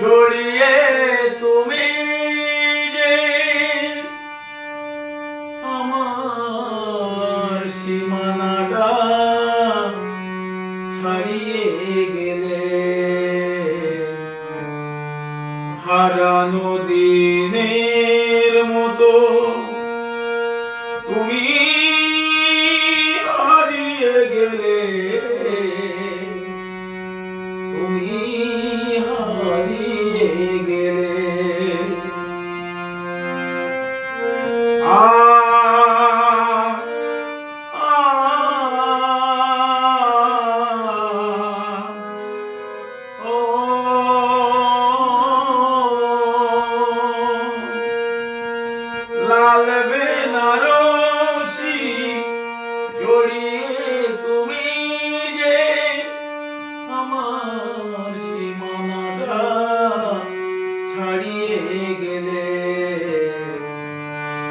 জড়িয়ে তুমি যে আমার সীমানাটা ছাড়িয়ে গেলে। হারানো দিনের মতো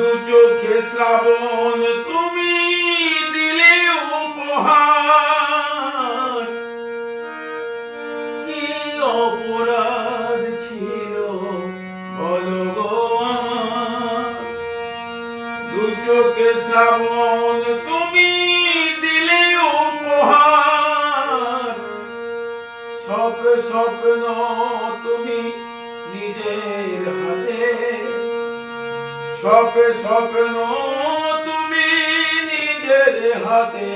দু চোখে শ্রাবণ তুমি দিলে উপহার। কি অপরাধ ছিল? বলো দু চোখে শ্রাবণ তুমি দিলে উপহার। স্বপ্ন স্বপ্ন স্বপ্ন স্বপ্ন তুমি নিজের হাতে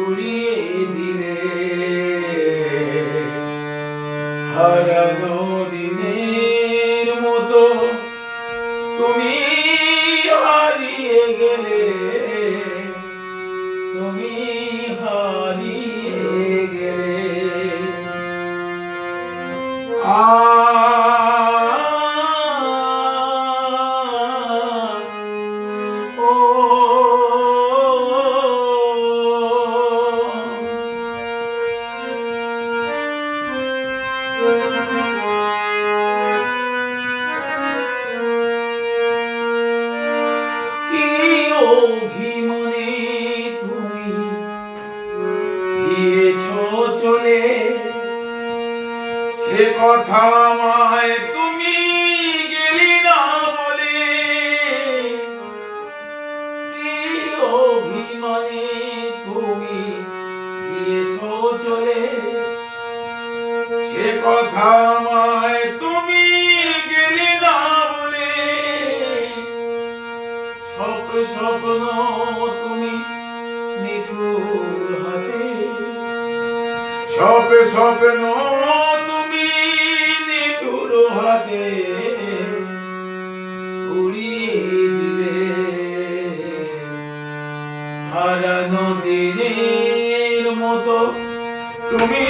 উড়িয়ে দিলে। হারানো দিনের মতো তুমি গিয়েছ চলে, সে কথা আমায় তুমি গেলি না বলে। অভিমানে, তুমি গিয়েছ চলে, সে কথা আমায় তুমি গেলি না বলে। স্বপ্ন স্বপ্ন তুমি নিঠুর হাতে স্বপ্ন স্বপ্ন তুমি নিঠুর হাতে উড়িয়ে দিলে। হারানো দিনের মতো তুমি